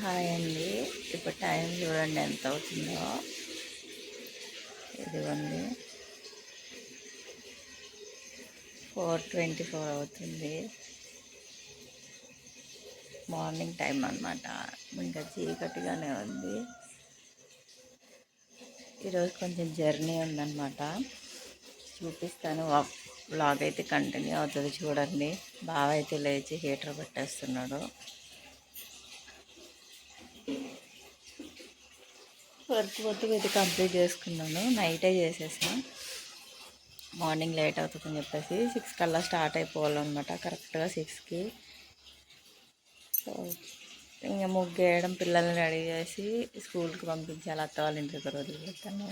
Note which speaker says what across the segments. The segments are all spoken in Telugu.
Speaker 1: హాయ్ అండి. ఇప్పుడు టైం చూడండి ఎంత అవుతుందో. ఇదిగోండి. ఫోర్ ట్వంటీ ఫోర్ అవుతుంది. మార్నింగ్ టైం అన్నమాట. ఇంకా చీకటిగానే ఉంది. ఈరోజు కొంచెం జర్నీ ఉందన్నమాట. చూపిస్తాను. బ్లాగ్ అయితే కంటిన్యూ అవుతుంది చూడండి. బావ అయితే లేచి హీటర్ పెట్టేస్తున్నాడు. వర్క్ మొత్తం ఇది కంప్లీట్ చేసుకున్నాను. నైటే చేసేసాను. మార్నింగ్ లేట్ అవుతుందని చెప్పేసి సిక్స్ కల్లా స్టార్ట్ అయిపోవాలన్నమాట. కరెక్ట్గా సిక్స్కి. సో ఇంకా ముగ్గేయడం పిల్లల్ని రెడీ చేసి స్కూల్కి పంపించాలి. అత్త వాళ్ళ ఇంటి దగ్గర వదిలిపెట్టాను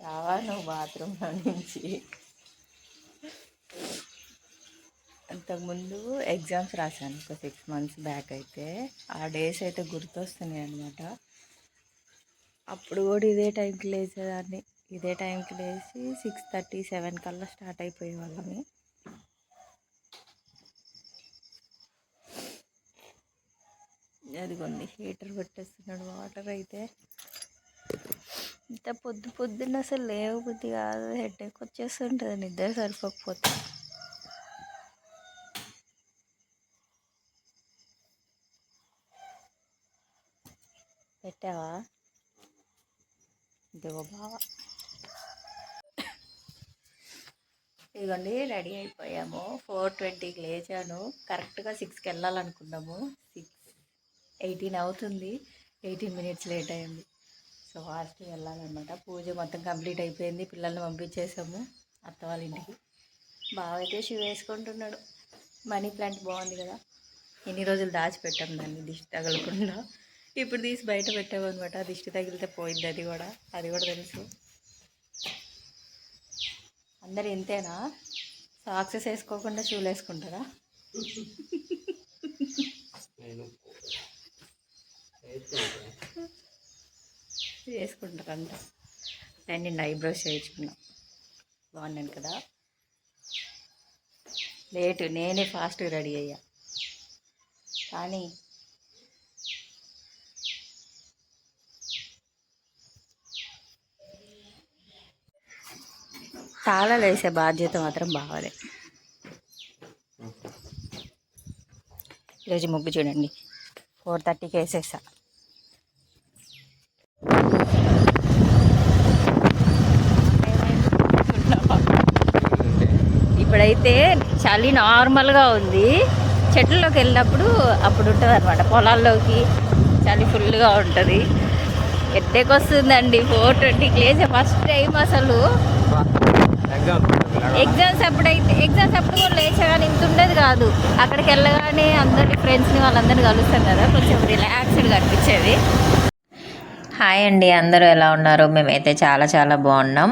Speaker 1: రావా నువ్వు బాత్రూంలో నుంచి? అంతకుముందు ఎగ్జామ్స్ రాశాను. ఒక సిక్స్ మంత్స్ బ్యాక్ అయితే. ఆ డేస్ అయితే గుర్తొస్తున్నాయి అనమాట అప్పుడు కూడా ఇదే టైంకి లేచేదాన్ని. ఇదే టైంకి లేచి సిక్స్ థర్టీ సెవెన్ కల్లా స్టార్ట్ అయిపోయే వాళ్ళని అదిగోండి హీటర్ పెట్టేస్తున్నాడు. వాటర్ అయితే ఇంత పొద్దు పొద్దున్న అసలు లేవు కాదు. కాదు ఎక్ వచ్చేస్తుంటుంది నిద్ర సరిపోకపోతే. పెట్టావా? ఇదిగో బావా. ఇదిగోండి రెడీ అయిపోయాము. ఫోర్ ట్వంటీకి లేచాను. కరెక్ట్గా సిక్స్కి వెళ్ళాలనుకున్నాము. సిక్స్ ఎయిటీన్ అవుతుంది. ఎయిటీన్ మినిట్స్ లేట్ అయింది. సో హాస్టల్ వెళ్ళాలన్నమాట. పూజ మొత్తం కంప్లీట్ అయిపోయింది. పిల్లల్ని పంపించేసాము. అత్త వాళ్ళ ఇంటికి. బాగా అయితే షూ వేసుకుంటున్నాడు. మనీ ప్లాంట్ బాగుంది కదా. ఎన్ని రోజులు దాచిపెట్టాం దాన్ని దిష్టి తగలకుండా. ఇప్పుడు తీసి బయట పెట్టామన్నమాట దిష్టి తగిలితే పోయింది అది కూడా. అది కూడా తెలుసు. అందరు ఇంతేనా? సాక్సెస్ వేసుకోకుండా షూలు వేసుకుంటారా? వేసుకుంటారంట. నేను నిన్న ఐబ్రోస్ చేయించుకున్నా బాగున్నాను కదా? లేటు నేనే ఫాస్ట్గా రెడీ అయ్యా. కానీ తాళాలు వేసే బాధ్యత మాత్రం బాగాలే ఈరోజు ముగ్గు చూడండి. ఫోర్ థర్టీకి వేసేసా. ఇప్పుడైతే చలి నార్మల్గా ఉంది. చెట్లలోకి వెళ్ళినప్పుడు అప్పుడు ఉంటుంది అనమాట పొలాల్లోకి చలి ఫుల్గా ఉంటుంది. ఎట్టేకి వస్తుందండి ఫోర్ ట్వంటీకి లేచే ఫస్ట్ టైం అసలు. ఎగ్జామ్స్ అప్పుడైతే ఎగ్జామ్స్ అప్పుడు కూడా లేచా కానీ ఇంత ఉండేది కాదు. అక్కడికి వెళ్ళగానే అందరి ఫ్రెండ్స్ని వాళ్ళందరినీ కలుస్తాం కదా కొంచెం రిలాక్స్డ్గా అనిపించేది. హాయ్ అండి అందరూ ఎలా ఉన్నారు? మేమైతే చాలా చాలా బాగున్నాం.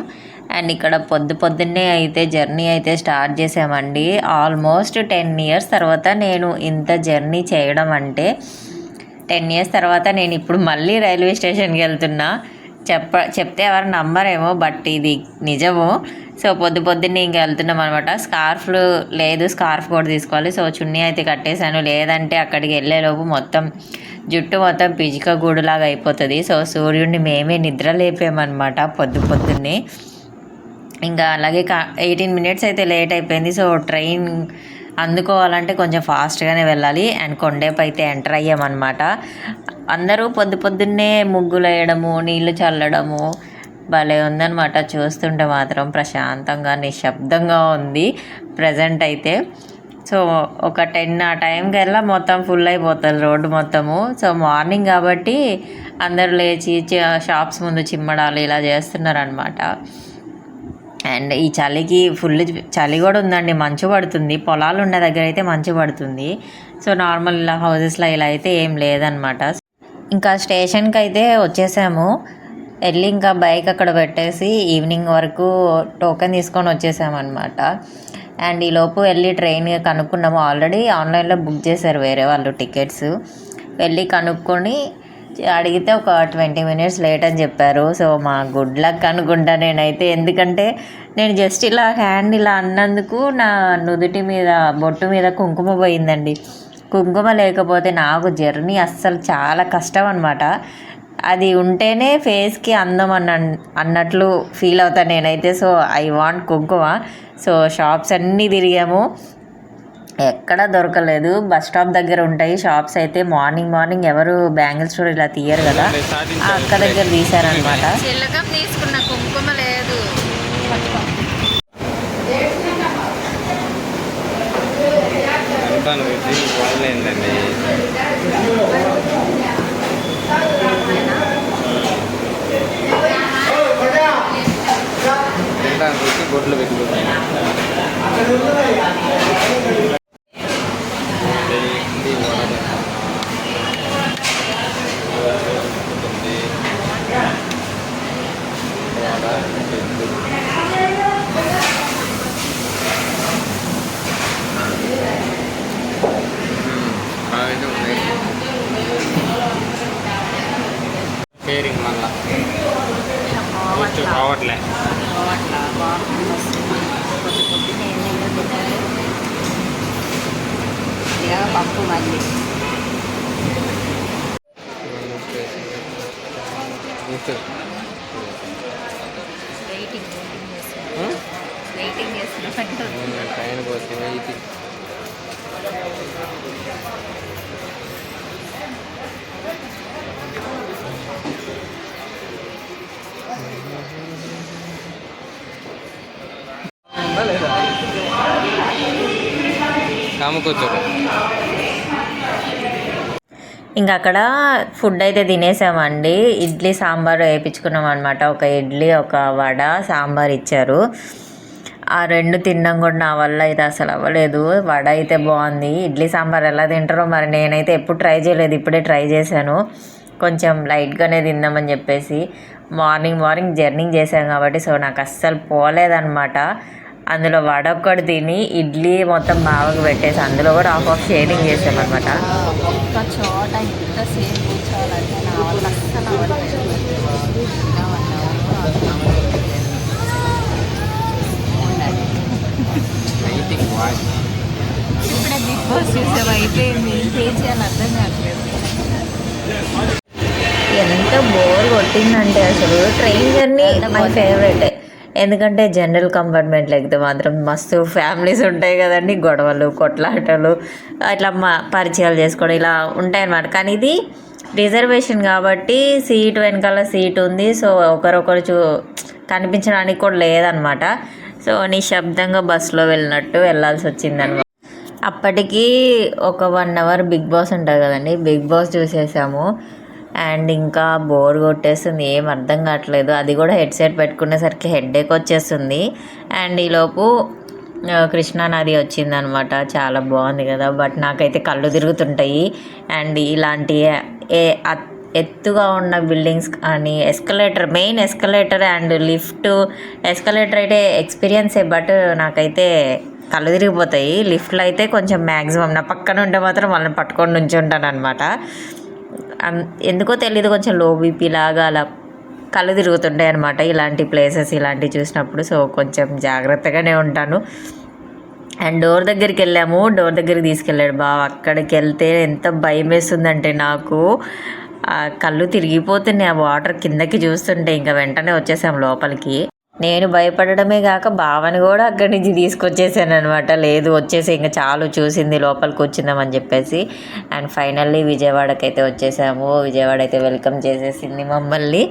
Speaker 1: అండ్ ఇక్కడ పొద్దు పొద్దున్నే అయితే జర్నీ అయితే స్టార్ట్ చేసామండి. ఆల్మోస్ట్ టెన్ ఇయర్స్ తర్వాత నేను ఇంత జర్నీ చేయడం అంటే టెన్ ఇయర్స్ తర్వాత నేను ఇప్పుడు మళ్ళీ రైల్వే స్టేషన్కి వెళ్తున్నా. చెప్ప చెప్తే ఎవరు నమ్మరేమో బట్ ఇది నిజము. సో పొద్దు పొద్దున్నే ఇంకా వెళ్తున్నాం అనమాట స్కార్ఫ్లు లేదు స్కార్ఫ్ కూడా తీసుకోవాలి. సో చున్నీ అయితే కట్టేశాను. లేదంటే అక్కడికి వెళ్ళేలోపు మొత్తం జుట్టు మొత్తం పిజిక గూడులాగా అయిపోతుంది. సో సూర్యుడిని మేమే నిద్ర లేపామన్నమాట పొద్దు పొద్దున్నే. ఇంకా అలాగే కా ఎయిటీన్ మినిట్స్ అయితే లేట్ అయిపోయింది. సో ట్రైన్ అందుకోవాలంటే కొంచెం ఫాస్ట్గానే వెళ్ళాలి. అండ్ కొండేపు అయితే ఎంటర్ అయ్యామన్నమాట. అందరూ పొద్దు పొద్దున్నే ముగ్గులు వేయడము నీళ్ళు చల్లడము భలే ఉందన్నమాట. చూస్తుంటే మాత్రం ప్రశాంతంగా నిశ్శబ్దంగా ఉంది ప్రజెంట్ అయితే. సో ఒక టెన్ ఆ టైంకి వెళ్ళా మొత్తం ఫుల్ అయిపోతుంది రోడ్డు మొత్తము. సో మార్నింగ్ కాబట్టి అందరూ లేచి షాప్స్ ముందు చిమ్మడాలు ఇలా చేస్తున్నారు అనమాట అండ్ ఈ చలికి ఫుల్ చలి కూడా ఉందండి. మంచు పడుతుంది. పొలాలు ఉన్న దగ్గర అయితే మంచు పడుతుంది. సో నార్మల్ ఇలా హౌసెస్లో ఇలా అయితే ఏం లేదనమాట ఇంకా స్టేషన్కి అయితే వచ్చేసాము. వెళ్ళి ఇంకా బైక్ అక్కడ పెట్టేసి ఈవినింగ్ వరకు టోకెన్ తీసుకొని వచ్చేసామన్నమాట. అండ్ ఈలోపు వెళ్ళి ట్రైన్ కనుక్కున్నాము. ఆల్రెడీ ఆన్లైన్లో బుక్ చేశారు వేరే వాళ్ళు టికెట్స్ వెళ్ళి కనుక్కొని అడిగితే ఒక ట్వంటీ మినిట్స్ లేట్ అని చెప్పారు. సో మా గుడ్ లక్ అనుకుంటా నేనైతే. ఎందుకంటే నేను జస్ట్ ఇలా హ్యాండ్ ఇలా అన్నందుకు నా నుదుటి మీద బొట్టు మీద కుంకుమ పోయిందండి. కుంకుమ లేకపోతే నాకు జర్నీ అస్సలు చాలా కష్టం అనమాట అది ఉంటేనే ఫేస్కి అందం అన్న అన్నట్లు ఫీల్ అవుతాను నేనైతే. So I want kumkuma so shops అన్నీ తిరిగాము. ఎక్కడ దొరకలేదు. బస్ స్టాప్ దగ్గర ఉంటాయి. షాప్స్ అయితే మార్నింగ్ మార్నింగ్ ఎవరు బ్యాంగిల్ స్టోర్ ఇలా తీయరు కదా. ఆ అక్క దగ్గర తీశారనమాట తీసుకున్న కుంకుమ లేదు.
Speaker 2: ఉంటాను వచ్చి గొడ్లు పెట్టుకుంటాను ఇది వడలు. ఉంటుంది. వడ, పెట్టు. బాగానే ఉన్నాయి షేరింగ్ మళ్ళా కొంచెం కావట్లే
Speaker 1: పప్పు మళ్ళీ వెయిటింగ్ వెయిటింగ్ చేస్తున్నాం
Speaker 2: ట్రైన్ కోసం ఇది కామకొచ్చారు
Speaker 1: ఇంకా అక్కడ ఫుడ్ అయితే తినేసామండి. ఇడ్లీ సాంబార్ వేయించుకున్నాం అనమాట ఒక ఇడ్లీ ఒక వడ సాంబార్ ఇచ్చారు. ఆ రెండు తిన్నాం కూడా నా వల్ల అయితే అసలు అవ్వలేదు. వడ అయితే బాగుంది. ఇడ్లీ సాంబార్ ఎలా తింటారో మరి నేనైతే ఎప్పుడు ట్రై చేయలేదు. ఇప్పుడే ట్రై చేశాను. కొంచెం లైట్గానే తిందామని చెప్పేసి మార్నింగ్ మార్నింగ్ జర్నీ చేశాం కాబట్టి సో నాకు అస్సలు పోలేదన్నమాట. అందులో వడ ఒక్కటి తిని ఇడ్లీ మొత్తం బావకు పెట్టేసి అందులో కూడా హాఫ్ ఆఫ్ షేరింగ్ చేసామన్నమాట.
Speaker 3: ఒక్క చోట ఇంతసేపు కూర్చోవాలంటే నా వల్ల అస్సలు ఇప్పుడే బిగ్ బాస్ చూసాం అయిపోయింది ఏం చేయాలి అర్థం కావట్లేదు
Speaker 1: ఎంత బోర్ కొట్టిందంటే అసలు ట్రైన్ జర్నీ మై ఫేవరెట్ ఎందుకంటే జనరల్ కంపార్ట్మెంట్లో ఎక్కితే మాత్రం మస్తు ఫ్యామిలీస్ ఉంటాయి కదండి. గొడవలు కొట్లాటలు అట్లా మా పరిచయాలు చేసుకోవడం ఇలా ఉంటాయి అన్నమాట కానీ ఇది రిజర్వేషన్ కాబట్టి సీట్ వెనకాల సీట్ ఉంది. సో ఒకరొకరు చూ కనిపించడానికి కూడా లేదనమాట సో నిశ్శబ్దంగా బస్సులో వెళ్ళినట్టు వెళ్ళాల్సి వచ్చిందనమాట అప్పటికి ఒక వన్ అవర్ బిగ్ బాస్ ఉంటుంది కదండి. బిగ్ బాస్ చూసేసాము. అండ్ ఇంకా బోర్ కొట్టేస్తుంది ఏం అర్థం కావట్లేదు. అది కూడా హెడ్సెట్ పెట్టుకునేసరికి హెడ్ఏక్ వచ్చేస్తుంది. అండ్ ఈలోపు ఆ, కృష్ణా నది వచ్చిందనమాట. చాలా బాగుంది కదా బట్ నాకైతే కళ్ళు తిరుగుతుంటాయి. అండ్ ఇలాంటి ఏ ఎత్తుగా ఉన్న బిల్డింగ్స్ కానీ escalator main escalator and lift escalator అయితే ఎక్స్పీరియన్సే బట్ నాకైతే కళ్ళు తిరిగిపోతాయి. లిఫ్ట్లో అయితే కొంచెం మ్యాక్సిమం నా పక్కన ఉంటే మాత్రం వాళ్ళని పట్టుకొని నుంచుంటాను అనమాట ఎందుకో తెలియదు కొంచెం లో బీపీ లాగా అలా కళ్ళు తిరుగుతుంటాయి అనమాట ఇలాంటి ప్లేసెస్ ఇలాంటివి చూసినప్పుడు. సో కొంచెం జాగ్రత్తగానే ఉంటాను. అండ్ డోర్ దగ్గరికి వెళ్ళాము. డోర్ దగ్గరికి తీసుకెళ్ళాడు బావ. అక్కడికి వెళ్తే ఎంత భయం వేస్తుందంటే నాకు ఆ కళ్ళు తిరిగిపోతున్నాయి. ఆ వాటర్ కిందకి చూస్తుంటే ఇంకా వెంటనే వచ్చేసాం లోపలికి. నేను భయపడడమే కాక బావని కూడా అక్కడి నుంచి తీసుకొచ్చేసాను అనమాట లేదు వచ్చేసి ఇంకా చాలు చూసింది లోపలికి వచ్చిందామని చెప్పేసి. అండ్ ఫైనల్లీ విజయవాడకి అయితే వచ్చేసాము. విజయవాడ అయితే వెల్కమ్ చేసేసింది మమ్మల్ని.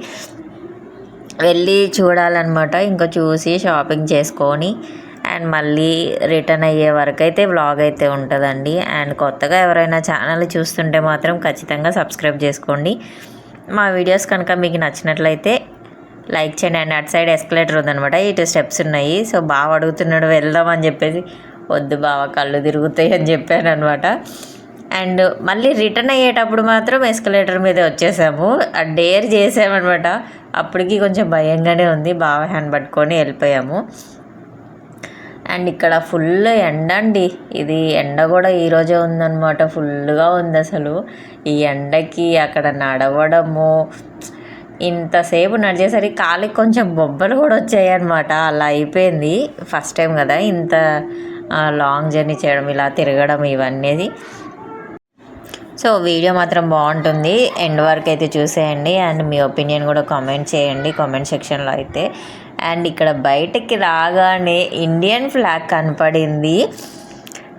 Speaker 1: వెళ్ళి చూడాలన్నమాట ఇంకా చూసి షాపింగ్ చేసుకొని. అండ్ మళ్ళీ రిటర్న్ అయ్యే వరకు అయితే వ్లాగ్ అయితే ఉంటుందండి. అండ్ కొత్తగా ఎవరైనా ఛానల్ చూస్తుంటే మాత్రం ఖచ్చితంగా సబ్స్క్రైబ్ చేసుకోండి. మా వీడియోస్ కనుక మీకు నచ్చినట్లయితే లైక్ చేయండి. అండ్ అటు సైడ్ ఎస్కలేటర్ ఉందనమాట ఇటు స్టెప్స్ ఉన్నాయి. సో బాగా అడుగుతున్నాడు వెళ్దాం అని చెప్పేసి. వద్దు బావ కళ్ళు తిరుగుతాయి అని చెప్పాను అనమాట అండ్ మళ్ళీ రిటర్న్ అయ్యేటప్పుడు మాత్రం ఎస్కలేటర్ మీదే వచ్చేసాము. ఆ డేర్ చేసామన్నమాట. అప్పటికి కొంచెం భయంగానే ఉంది. బాగా హ్యాండ్ పట్టుకొని వెళ్ళిపోయాము. అండ్ ఇక్కడ ఫుల్ ఎండ అండి. ఇది ఎండ కూడా ఈరోజే ఉందన్నమాట. ఫుల్గా ఉంది అసలు. ఈ ఎండకి అక్కడ నడవడము ఇంతసేపు నడిచేసరికి కాలికి కొంచెం బొబ్బలు కూడా వచ్చాయి అనమాట అలా అయిపోయింది. ఫస్ట్ టైం కదా ఇంత లాంగ్ జర్నీ చేయడం ఇలా తిరగడం ఇవన్నీ సో వీడియో మాత్రం బాగుంటుంది. ఎండ్ వరకు అయితే చూసేయండి. అండ్ మీ ఒపీనియన్ కూడా కామెంట్ చేయండి. కామెంట్ సెక్షన్లో అయితే. అండ్ ఇక్కడ బయటకి రాగానే ఇండియన్ ఫ్లాగ్ కనపడింది.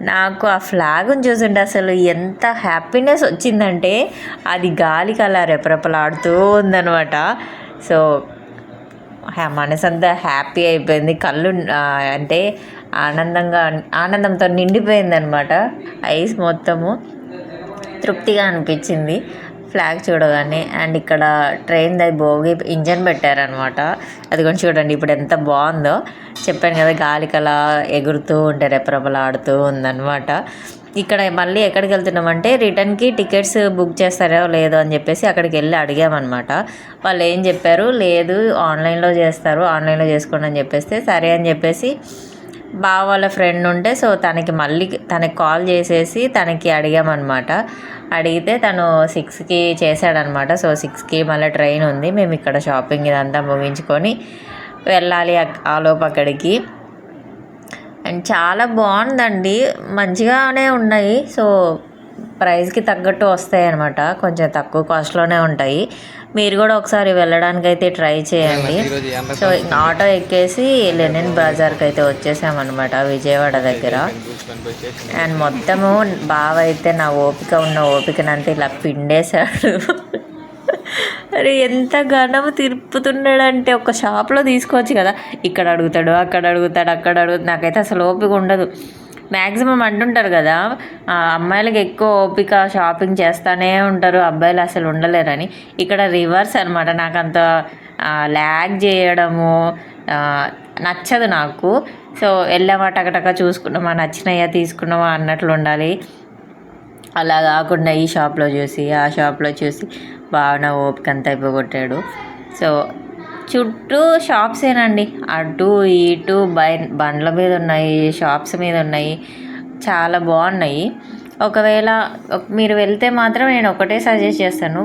Speaker 1: నాకు ఆ ఫ్లాగ్ని చూస్తుంటే అసలు ఎంత హ్యాపీనెస్ వచ్చిందంటే అది గాలికి అలా రెపరెపలాడుతూ ఉందనమాట సో మనసు మనసంతా హ్యాపీ అయిపోయింది. కళ్ళు అంటే ఆనందంగా ఆనందంతో నిండిపోయింది అనమాట ఐస్ మొత్తము తృప్తిగా అనిపించింది. ఫ్లాగ్ చూడగానే అండ్ ఇక్కడ ట్రైన్ ది భోగి ఇంజన్ పెట్టారనమాట అది కూడా చూడండి ఇప్పుడు ఎంత బాగుందో. చెప్పాను కదా గాలికి అలా ఎగురుతూ ఉంటే రెపరెపలాడుతూ ఉందన్నమాట. ఇక్కడ మళ్ళీ ఎక్కడికి వెళ్తున్నామంటే రిటర్న్కి టికెట్స్ బుక్ చేస్తారో లేదో అని చెప్పేసి అక్కడికి వెళ్ళి అడిగామన్నమాట. వాళ్ళు ఏం చెప్పారు లేదు ఆన్లైన్లో చేస్తారు ఆన్లైన్లో చేసుకోండి అని చెప్పేస్తే సరే అని చెప్పేసి బావ వాళ్ళ ఫ్రెండ్ ఉంటే సో తనకి మళ్ళీ తనకి కాల్ చేసేసి తనకి అడిగామన్నమాట. అడిగితే తను సిక్స్కి చేశాడనమాట సో సిక్స్కి మళ్ళీ ట్రైన్ ఉంది. మేము ఇక్కడ షాపింగ్ ఇదంతా ముగించుకొని వెళ్ళాలి అక్- ఆ లోపు అక్కడికి. అండ్ చాలా బాగుందండి. మంచిగానే ఉన్నాయి. సో ప్రైస్కి తగ్గట్టు వస్తాయి అనమాట కొంచెం తక్కువ కాస్ట్లోనే ఉంటాయి. మీరు కూడా ఒకసారి వెళ్ళడానికి అయితే ట్రై చేయండి. సో ఆటో ఎక్కేసి లెనిన్ బజార్కి అయితే వచ్చేసామన్నమాట విజయవాడ దగ్గర. అండ్ మొత్తము బావ అయితే నా ఓపిక ఉన్న ఓపికనంతా ఇలా పిండేశాడు. అరే ఎంత ఘనము తిరుపుతున్నాడంటే ఒక షాప్లో తీసుకోవచ్చు కదా. ఇక్కడ అడుగుతాడు అక్కడ అడుగుతాడు అక్కడ అడుగుతాడు నాకైతే అసలు ఓపిక ఉండదు. మ్యాక్సిమం అంటుంటారు కదా అమ్మాయిలకు అమ్మాయిలకి ఎక్కువ ఓపిక షాపింగ్ చేస్తూనే ఉంటారు అబ్బాయిలు అసలు ఉండలేరని. ఇక్కడ రివర్స్ అనమాట నాకు అంత ల్యాగ్ చేయడము నచ్చదు నాకు. సో వెళ్ళామా టకటక చూసుకున్నామా నచ్చినాయా తీసుకున్నామా అన్నట్లు ఉండాలి. అలా కాకుండా ఈ షాప్లో చూసి ఆ షాప్లో చూసి బాగా ఓపిక అంతా అయిపోగొట్టాడు సో చుట్టూ షాప్సేనండి అటు ఇటు బై బండ్ల మీద ఉన్నాయి షాప్స్ మీద ఉన్నాయి. చాలా బాగున్నాయి. ఒకవేళ మీరు వెళ్తే మాత్రం నేను ఒకటే సజెస్ట్ చేస్తాను.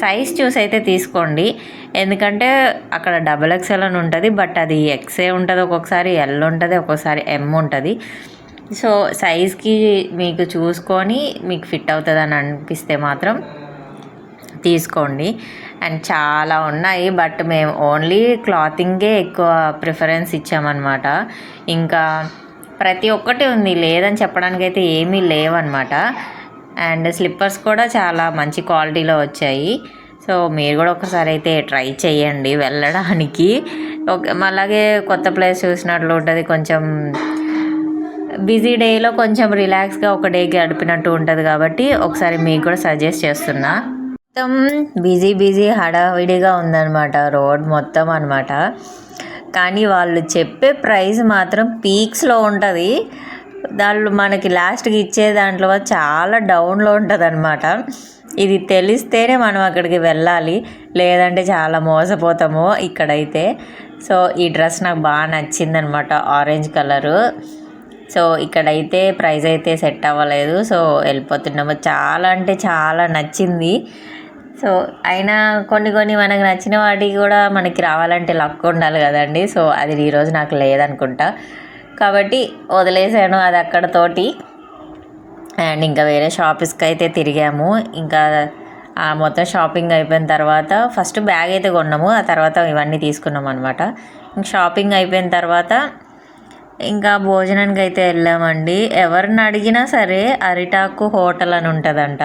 Speaker 1: సైజ్ చూసి అయితే తీసుకోండి. ఎందుకంటే అక్కడ డబల్ ఎక్స్ఎల్ అని ఉంటుంది బట్ అది ఎక్సే ఉంటుంది ఒక్కొక్కసారి ఎల్ ఉంటుంది ఒక్కొక్కసారి ఎమ్ ఉంటుంది. సో సైజ్కి మీకు చూసుకొని మీకు ఫిట్ అవుతుంది అని అనిపిస్తే మాత్రం తీసుకోండి. అండ్ చాలా ఉన్నాయి బట్ మేము ఓన్లీ క్లాతింగే ఎక్కువ ప్రిఫరెన్స్ ఇచ్చామన్నమాట. ఇంకా ప్రతి ఒక్కటి ఉంది లేదని చెప్పడానికి అయితే ఏమీ లేవన్నమాట. అండ్ స్లిప్పర్స్ కూడా చాలా మంచి క్వాలిటీలో వచ్చాయి. సో మీరు కూడా ఒకసారి అయితే ట్రై చేయండి వెళ్ళడానికి. అలాగే కొత్త ప్లేస్ చూసినట్లు ఉంటుంది కొంచెం బిజీ డేలో కొంచెం రిలాక్స్గా ఒక డే గడిపినట్టు ఉంటుంది కాబట్టి ఒకసారి మీకు కూడా సజెస్ట్ చేస్తున్నా. మొత్తం బిజీ బిజీ హడావిడిగా ఉందన్నమాట. రోడ్ మొత్తం అనమాట కానీ వాళ్ళు చెప్పే ప్రైస్ మాత్రం పీక్స్లో ఉంటుంది. దాంట్లో మనకి లాస్ట్కి ఇచ్చే దాంట్లో చాలా డౌన్లో ఉంటుంది అనమాట ఇది తెలిస్తేనే మనం అక్కడికి వెళ్ళాలి. లేదంటే చాలా మోసపోతాము ఇక్కడైతే. సో ఈ డ్రెస్ నాకు బాగా నచ్చిందనమాట ఆరెంజ్ కలరు. సో ఇక్కడైతే ప్రైస్ అయితే సెట్ అవ్వలేదు. సో వెళ్ళిపోతున్నాము. చాలా అంటే చాలా నచ్చింది. సో అయినా కొన్ని కొన్ని మనకు నచ్చిన వాటికి కూడా మనకి రావాలంటే లక్ ఉండాలి కదండి. సో అది ఈరోజు నాకు లేదనుకుంటా. కాబట్టి వదిలేసాను అది అక్కడతోటి అండ్ ఇంకా వేరే షాప్స్కి అయితే తిరిగాము. ఇంకా ఆ మొత్తం షాపింగ్ అయిపోయిన తర్వాత ఫస్ట్ బ్యాగ్ అయితే కొన్నాము. ఆ తర్వాత ఇవన్నీ తీసుకున్నాం అనమాట ఇంక షాపింగ్ అయిపోయిన తర్వాత ఇంకా భోజనానికి అయితే వెళ్ళామండి. ఎవరిని అడిగినా సరే అరిటాకు హోటల్ అని ఉంటుందంట.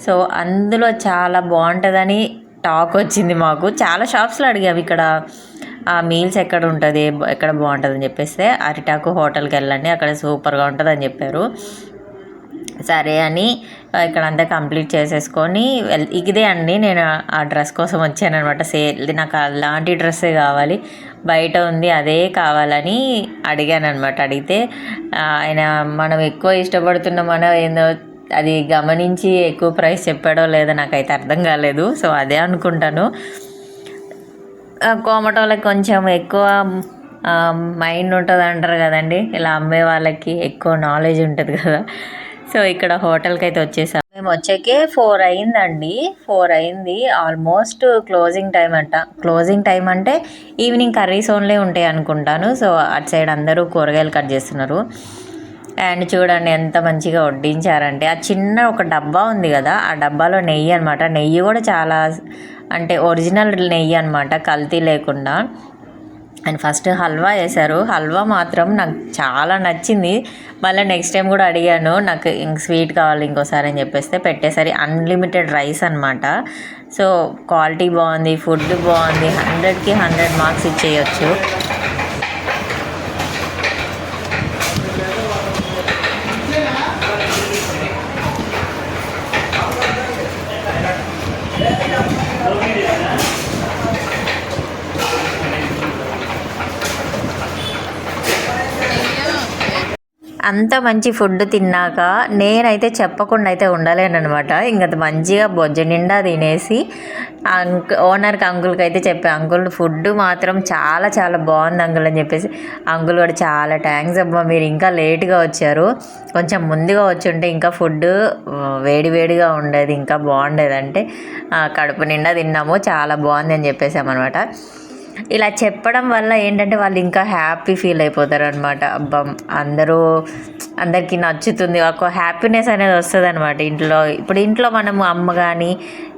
Speaker 1: సో అందులో చాలా బాగుంటుందని టాక్ వచ్చింది మాకు. చాలా షాప్స్లో అడిగాము ఇక్కడ ఆ మీల్స్ ఎక్కడ ఉంటుంది ఎక్కడ బాగుంటుంది అని చెప్పేస్తే అరిటాకు హోటల్కి వెళ్ళండి అక్కడ సూపర్గా ఉంటుంది అని చెప్పారు. సరే అని ఇక్కడ అంతా కంప్లీట్ చేసేసుకొని వెల్ ఇదే అండి నేను ఆ డ్రెస్ కోసం వచ్చాను అనమాట సేల్ నాకు అలాంటి డ్రెస్సే కావాలి బయట ఉంది అదే కావాలని అడిగాను అనమాట అడిగితే ఆయన మనం ఎక్కువ ఇష్టపడుతున్న మనం ఏందో అది గమనించి ఎక్కువ ప్రైస్ చెప్పాడో లేదో నాకైతే అర్థం కాలేదు. సో అదే అనుకుంటాను. కోమటోళ్ళకి కొంచెం ఎక్కువ మైండ్ ఉంటుంది అంటారు కదండి. ఇలా అమ్మే వాళ్ళకి ఎక్కువ నాలెడ్జ్ ఉంటుంది కదా. సో ఇక్కడ హోటల్కి అయితే వచ్చేసాం. మేము వచ్చాకే ఫోర్ అయిందండి. ఫోర్ అయింది. ఆల్మోస్ట్ క్లోజింగ్ టైం అంట. క్లోజింగ్ టైం అంటే ఈవినింగ్ కర్రీస్ ఓన్లీ ఉంటాయి అనుకుంటాను. సో అటు సైడ్ అందరూ కూరగాయలు కట్ చేస్తున్నారు. అండ్ చూడండి ఎంత మంచిగా వడ్డించారంటే ఆ చిన్న ఒక డబ్బా ఉంది కదా ఆ డబ్బాలో నెయ్యి అనమాట నెయ్యి కూడా చాలా అంటే ఒరిజినల్ నెయ్యి అనమాట కల్తీ లేకుండా. అండ్ ఫస్ట్ హల్వా వేశారు హల్వా మాత్రం నాకు చాలా నచ్చింది. మళ్ళీ నెక్స్ట్ టైం కూడా అడిగాను నాకు ఇంక స్వీట్ కావాలి ఇంకోసారి అని చెప్పేస్తే పెట్టేసరి అన్లిమిటెడ్ రైస్ అనమాట సో క్వాలిటీ బాగుంది ఫుడ్ బాగుంది హండ్రెడ్కి హండ్రెడ్ మార్క్స్ ఇచ్చేయచ్చు. అంత మంచి ఫుడ్ తిన్నాక నేనైతే చెప్పకుండా అయితే ఉండలేనమాట ఇంకా మంచిగా బొజ్జ నిండా తినేసి అంక్ ఓనర్కి అంకుల్కి అయితే చెప్పే అంకుల్ ఫుడ్ మాత్రం చాలా చాలా బాగుంది అంకుల్ అని చెప్పేసి. అంకుల్ కూడా చాలా థ్యాంక్స్ అబ్బా మీరు ఇంకా లేట్గా వచ్చారు. కొంచెం ముందుగా వచ్చి ఉంటే ఇంకా ఫుడ్ వేడివేడిగా ఉండేది ఇంకా బాగుండేది అంటే కడుపు నిండా తిన్నాము చాలా బాగుంది అని చెప్పేసామన్నమాట. ఇలా చెప్పడం వల్ల ఏంటంటే వాళ్ళు ఇంకా హ్యాపీ ఫీల్ అయిపోతారు అనమాట అబ్బా అందరూ అందరికీ నచ్చుతుంది. ఒక హ్యాపీనెస్ అనేది వస్తుంది అనమాట ఇంట్లో. ఇప్పుడు ఇంట్లో మనము అమ్మ కానీ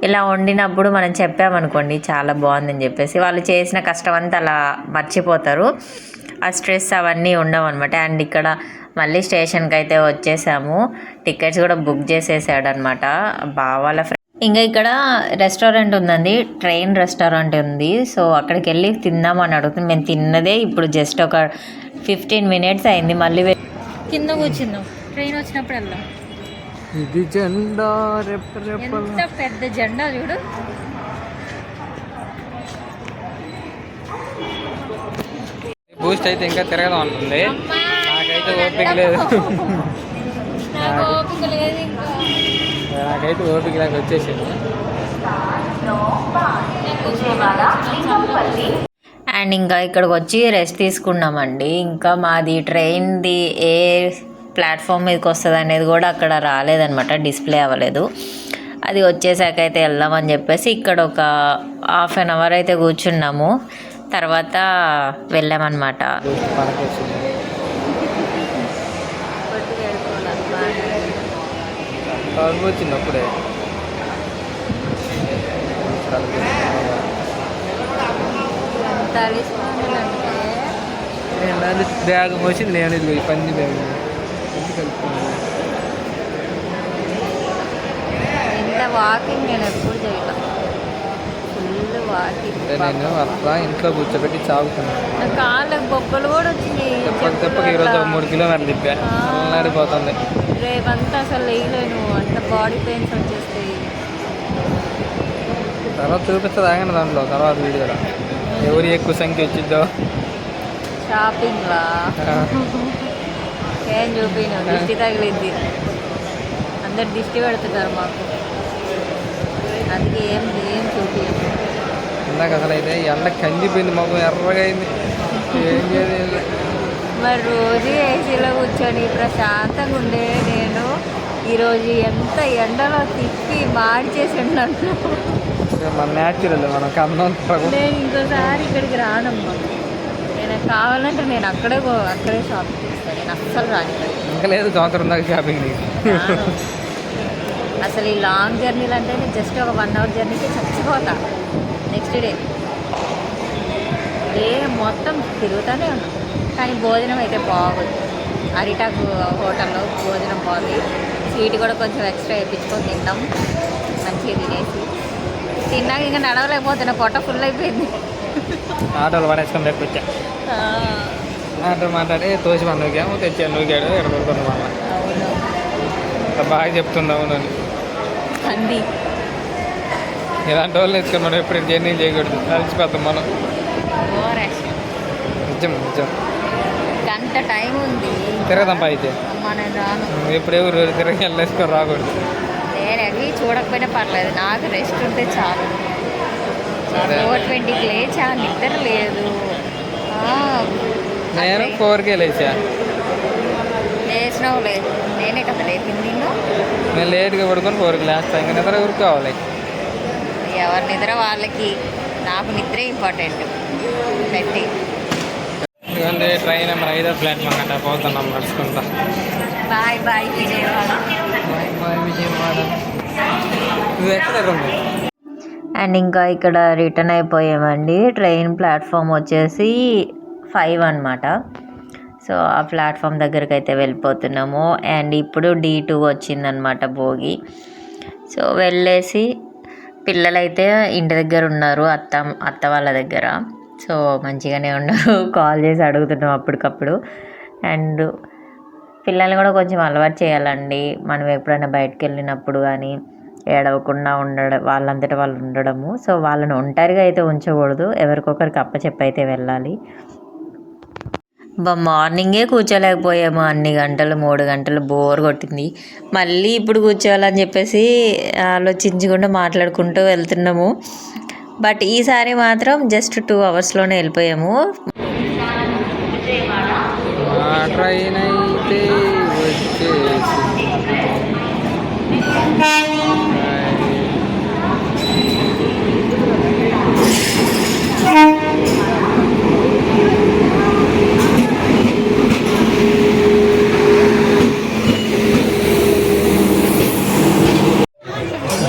Speaker 1: ఇలా వండినప్పుడు మనం చెప్పామనుకోండి చాలా బాగుందని చెప్పేసి వాళ్ళు చేసిన కష్టం అంతా అలా మర్చిపోతారు. ఆ స్ట్రెస్ అవన్నీ ఉండవు అనమాట అండ్ ఇక్కడ మళ్ళీ స్టేషన్కి అయితే వచ్చేసాము. టికెట్స్ కూడా బుక్ చేసేసాడనమాట బావాల ఫ్రెండ్ ఇంకా ఇక్కడ రెస్టారెంట్ ఉందండి ట్రైన్ రెస్టారెంట్ ఉంది. సో అక్కడికి వెళ్ళి తిందామని అడుగుతుంది మేము తిన్నదే ఇప్పుడు జస్ట్ ఒక ఫిఫ్టీన్ మినిట్స్ అయింది మళ్ళీ
Speaker 3: కింద కూర్చుందాం. ట్రైన్ వచ్చినప్పుడు వెళ్దాం.
Speaker 2: ఇది జెండా
Speaker 3: ఎంత పెద్ద జెండా చూడు.
Speaker 2: బూస్ట్ అయితే ఇంకా తిరగదాం అంటుంది నాకైతే ఓపిక లేదు.
Speaker 3: నాకు ఓపిక లేదు ఇంకా.
Speaker 2: నాకైతే ఓపిక లేక వచ్చేసింది
Speaker 1: అండ్ ఇంకా ఇక్కడికి వచ్చి రెస్ట్ తీసుకున్నామండి. ఇంకా మాది ట్రైన్ది ఏ ప్లాట్ఫామ్ మీదకి వస్తుంది అనేది కూడా అక్కడ రాలేదనమాట డిస్ప్లే అవ్వలేదు. అది వచ్చేసాక అయితే వెళ్దామని చెప్పేసి ఇక్కడ ఒక హాఫ్ అన్ అవర్ అయితే కూర్చున్నాము. తర్వాత వెళ్ళామన్నమాట.
Speaker 2: బూస్ట్ పడకేసింది తలుపు వచ్చింది అప్పుడే నేను అది బ్యాగ్ మోసింది నేను ఇది ఈ పంది బ్యాగ్ ఎందుకు కలుపుకున్నాను?
Speaker 3: ఇంత వాకింగ్ నేను ఎప్పుడు చేయలే ఫుల్ వాకింగ్
Speaker 2: అంటే నేను అట్లా ఇంట్లో కూర్చోబెట్టి చాగుతున్నాను
Speaker 3: కాళ్ళకి బొబ్బలు కూడా వచ్చినాయి
Speaker 2: తెప్పకి తెప్పకి ఈరోజు మూడు కిలోమీటర్లు తిప్పా. అల్లాడిపోతుంది
Speaker 3: రేపంతా అసలు లేయలేను అంత బాడీ పెయిన్స్ వచ్చేస్తాయి.
Speaker 2: తర్వాత చూపిస్తుంది ఆగండి దాంట్లో తర్వాత వీడియోలో. ఎవరు ఎక్కువ సంఖ్య వచ్చిద్దో.
Speaker 3: షాపింగ్ లా ఏం చూపిను దిష్టి తగిలిద్ది. అందరు దిష్టి పెడుతున్నారు మాకు. అందుకే ఏం ఏం చూపించను
Speaker 2: ఇందాక అసలు అయితే ఎండ కందిపోయింది మొగం ఎర్రగా అయింది ఏం చేయలేదు
Speaker 3: మరి రోజు ఏసీలో కూర్చొని ప్రశాంతంగా ఉండే నేను ఈరోజు ఎంత ఎండలో తిప్పి మాడి చేసి ఉన్నాను.
Speaker 2: మన న్యాచురల్ మనం తరగం
Speaker 3: నేను ఇంకోసారి ఇక్కడికి రానమ్మా. నేను కావాలంటే నేను అక్కడే పో అక్కడే షాపింగ్ చేస్తాను నేను అస్సలు రాను.
Speaker 2: ఇంకా లేదు సంవత్సరం దాకా షాపింగ్.
Speaker 3: అసలు ఈ లాంగ్ జర్నీలు అంటే నేను జస్ట్ ఒక వన్ అవర్ జర్నీకి చచ్చిపోతా. నెక్స్ట్ డే డే మొత్తం తిరుగుతూనే ఉన్నాం. కానీ భోజనం అయితే బాగుంది. అరిటాకు హోటల్లో భోజనం బాగుంది. స్వీట్ కూడా కొంచెం ఎక్స్ట్రా వేయించుకొని తిన్నాం మంచిగా తినేసి. తిన్నాక ఇంకా నడవలేకపోతున్నా. పొట్ట ఫుల్ అయిపోయింది.
Speaker 2: ఆటోలు పడేసుకొని రేపు ఆటో మాట్లాడి తోసి నూకాము తెచ్చాను నూకాడు
Speaker 3: అవును.
Speaker 2: అంత బాగా అని
Speaker 3: అంది.
Speaker 2: ఇలాంటి వాళ్ళు ఎత్తుకున్నాడు. ఎప్పుడు జర్నీ చేయకూడదు. కలిసిపోతాం మనం. నిజం నిజం.
Speaker 3: గంట టైం ఉంది.
Speaker 2: తిరగదాం పా అయితే. ఎప్పుడు ఎవరు తిరగ వెళ్ళేసుకొని రాకూడదు.
Speaker 3: నేను అవి చూడకపోయినా పర్లేదు. నాకు రెస్ట్ ఉంటే చాలు. ఫోర్ ట్వంటీకి లేచా? నిద్ర లేదు.
Speaker 2: నేను ఫోర్కే లేచా.
Speaker 3: లేచినావు లేదు. నేనే కదా లేపింది
Speaker 2: నేను లేట్గా పడుకొని ఫోర్కి లేస్తాను ఇంకా నిద్ర ఊరికి కావాలి
Speaker 3: ఎవరి నిద్ర వాళ్ళకి నాకు నిద్రే ఇంపార్టెంట్ పెట్టి.
Speaker 2: ఇదిగోండి ట్రైన్ నెంబర్ ఐదో ప్లాట్ఫామ్ అంట పోతున్నాం నడుచుకుంటా.
Speaker 3: Bye bye Vijayawada.
Speaker 2: Bye bye Vijayawada. నువ్వు ఎక్కడ
Speaker 1: అండ్ ఇంకా ఇక్కడ రిటర్న్ అయిపోయామండి. ట్రైన్ ప్లాట్ఫామ్ వచ్చేసి ఫైవ్ అనమాట సో ఆ ప్లాట్ఫామ్ దగ్గరికి అయితే వెళ్ళిపోతున్నాము. అండ్ ఇప్పుడు డీ టూ వచ్చిందనమాట భోగి. సో వెళ్ళేసి పిల్లలైతే ఇంటి దగ్గర ఉన్నారు అత్త అత్త వాళ్ళ దగ్గర. సో మంచిగానే ఉన్నారు. కాల్ చేసి అడుగుతున్నాం అప్పటికప్పుడు. అండ్ పిల్లల్ని కూడా కొంచెం అలవాటు చేయాలండి. మనం ఎప్పుడైనా బయటకు వెళ్ళినప్పుడు కానీ ఏడవకుండా ఉండడం వాళ్ళంతటా వాళ్ళు ఉండడము. సో వాళ్ళని ఒంటరిగా అయితే ఉంచకూడదు. ఎవరికొకరికి అప్పచెప్పైతే వెళ్ళాలి. మార్నింగే కూర్చోలేకపోయాము? అన్ని గంటలు మూడు గంటలు బోర్ కొట్టింది. మళ్ళీ ఇప్పుడు కూర్చోవాలని చెప్పేసి ఆలోచించకుండా మాట్లాడుకుంటూ వెళ్తున్నాము. బట్ ఈసారి మాత్రం జస్ట్ టూ అవర్స్లోనే వెళ్ళిపోయాము.
Speaker 2: ట్రైన్ అయితే వచ్చేసి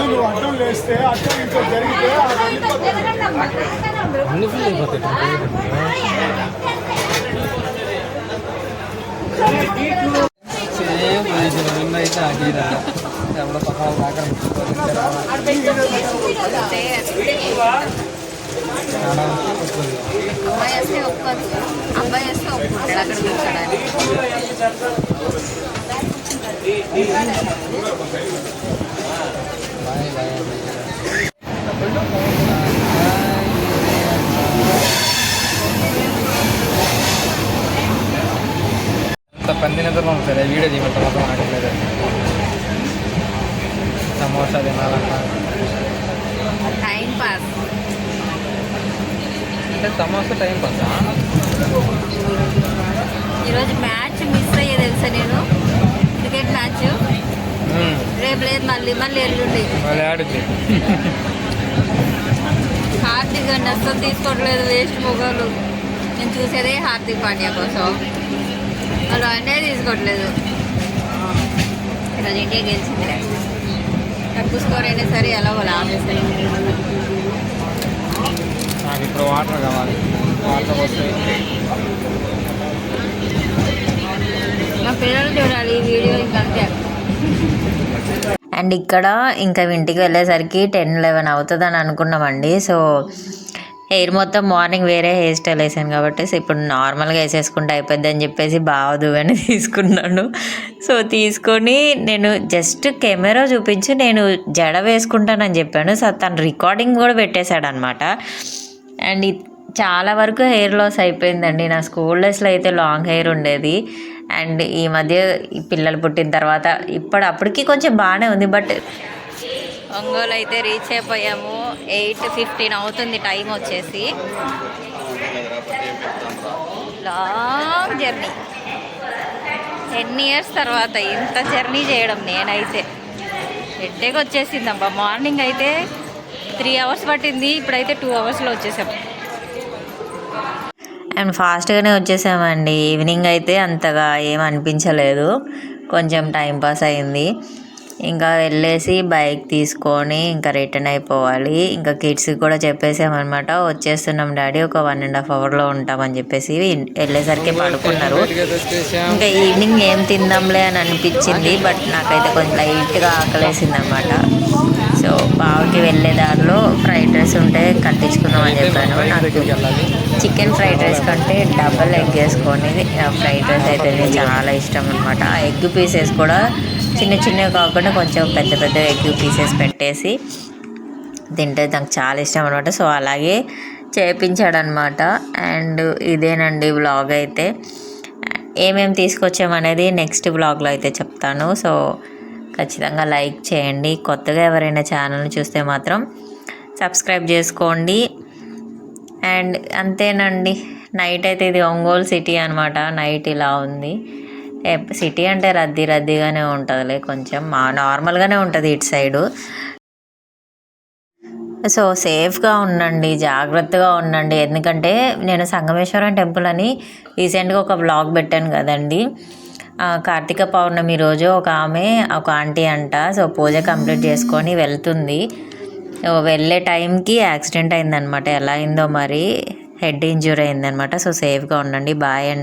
Speaker 4: నువ్వు అడ్డం లేస్తే అడ్డం ఇంట్లో జరిగితే ఆ వెళ్ళిపోతుంది.
Speaker 2: అన్ని ఫుల్ అయిపోతాయి సేమ్ పొజిషన్ విన్ అయితే అడిగిరా ఎవడో పక్కన దాకా
Speaker 3: అమ్మాయి వస్తే ఒప్పుకోదు అబ్బాయి వస్తే ఒప్పుకుంటాడు అక్కడ కూర్చోడానికి
Speaker 2: బాయ్ బాయ్ అంత పంది నిద్రలో ఉంటుంది వీడియో తీయమంటే మొత్తం ఆడలేదు సమోసా తినాలన్నా.
Speaker 3: Time pass.
Speaker 2: అంటే సమోసా టైం పాస్?
Speaker 3: ఈరోజు మ్యాచ్ మిస్ అయ్యే తెలుసా నేను? Cricket match. రేపు లేదు మళ్ళీ మళ్ళీ ఎల్లుండి.
Speaker 2: మళ్ళీ ఆడుద్ది.
Speaker 3: హార్దిక్ అండి అస్సలు తీసుకోవట్లేదు వేస్ట్ మొగలు నేను చూసేదే హార్దిక్ పాండ్యా కోసం. వాళ్ళు అంటే తీసుకోవట్లేదు. ఈరోజు ఇండియా గెలిచింది. తక్కువ స్కోర్ అయినా సరే ఎలా వాళ్ళు
Speaker 2: నాకు ఇప్పుడు వాటర్ కావాలి. వాటర్ వస్తాయి
Speaker 3: పిల్లలు చూడాలి ఈ వీడియో ఇంకంతే
Speaker 1: అండ్ ఇక్కడ ఇంకా ఇంటికి వెళ్ళేసరికి టెన్ లెవెన్ అవుతుందని అనుకున్నామండి. సో హెయిర్ మొత్తం మార్నింగ్ వేరే హెయిర్ స్టైల్ వేసాను కాబట్టి సో ఇప్పుడు నార్మల్గా వేసేసుకుంటే అయిపోద్ది అని చెప్పేసి బావదు అని తీసుకున్నాను. సో తీసుకొని నేను జస్ట్ కెమెరా చూపించి నేను జడ వేసుకుంటానని చెప్పాను. సో తను రికార్డింగ్ కూడా పెట్టేశాడు అనమాట అండ్ చాలా వరకు హెయిర్ లాస్ అయిపోయిందండి. నా స్కూల్ డేస్లో అయితే లాంగ్ హెయిర్ ఉండేది. అండ్ ఈ మధ్య ఈ పిల్లలు పుట్టిన తర్వాత ఇప్పుడు అప్పటికి కొంచెం బాగానే ఉంది బట్
Speaker 3: ఒంగోలు అయితే రీచ్ అయిపోయాము. ఎయిట్ ఫిఫ్టీన్ అవుతుంది టైం వచ్చేసి. లాంగ్ జర్నీ టెన్ ఇయర్స్ తర్వాత ఇంత జర్నీ చేయడం నేనైతే. హెడ్డేకి వచ్చేసింది అబ్బా మార్నింగ్ అయితే త్రీ అవర్స్ పట్టింది. ఇప్పుడైతే టూ అవర్స్లో వచ్చేసాం.
Speaker 1: అండ్ ఫాస్ట్గానే వచ్చేసామండి. ఈవినింగ్ అయితే అంతగా ఏం అనిపించలేదు. కొంచెం టైంపాస్ అయింది. ఇంకా వెళ్ళేసి బైక్ తీసుకొని ఇంకా రిటర్న్ అయిపోవాలి. ఇంకా కిడ్స్కి కూడా చెప్పేసామన్నమాట. వచ్చేస్తున్నాం డాడీ ఒక వన్ అండ్ హాఫ్ అవర్లో ఉంటామని చెప్పేసి వెళ్ళేసరికి పడుకున్నారు. ఇంకా ఈవినింగ్ ఏం తిందాంలే అని అనిపించింది. బట్ నాకైతే కొంచెం లైట్గా ఆకలేసింది అనమాట సో బావకి వెళ్ళే దారిలో ఫ్రైడ్ రైస్ ఉంటే కట్టించుకుందాం అని చెప్పాను. నాకు చికెన్ ఫ్రైడ్ రైస్ కంటే డబల్ ఎగ్ వేసుకొని ఫ్రైడ్ రైస్ అయితే నాకు చాలా ఇష్టం అనమాట ఆ ఎగ్ పీసెస్ కూడా చిన్న చిన్నవి కాకుండా కొంచెం పెద్ద పెద్ద ఎగ్ పీసెస్ పెట్టేసి తింటే నాకు చాలా ఇష్టం అనమాట సో అలాగే చేపించాడనమాట అండ్ ఇదేనండి వ్లాగ్ అయితే. ఏమేమి తీసుకొచ్చామనేది నెక్స్ట్ బ్లాగ్లో అయితే చెప్తాను. సో ఖచ్చితంగా లైక్ చేయండి. కొత్తగా ఎవరైనా ఛానల్ని చూస్తే మాత్రం సబ్స్క్రైబ్ చేసుకోండి. అండ్ అంతేనండి. నైట్ అయితే ఇది ఒంగోలు సిటీ అనమాట నైట్ ఇలా ఉంది. సిటీ అంటే రద్దీ రద్దీగానే ఉంటుందిలే కొంచెం. మా నార్మల్గానే ఉంటుంది ఇటు సైడు సో సేఫ్గా ఉండండి. జాగ్రత్తగా ఉండండి. ఎందుకంటే నేను సంగమేశ్వరం టెంపుల్ అని రీసెంట్గా ఒక బ్లాగ్ పెట్టాను కదండి. కార్తీక పౌర్ణమి రోజు ఒక ఆమె ఒక ఆంటీ అంట. సో పూజ కంప్లీట్ చేసుకొని వెళ్తుంది. వెళ్ళే టైంకి యాక్సిడెంట్ అయిందనమాట ఎలా అయిందో మరి హెడ్ ఇంజూర్ అయిందనమాట సో సేఫ్గా ఉండండి. బాయ్ అండి.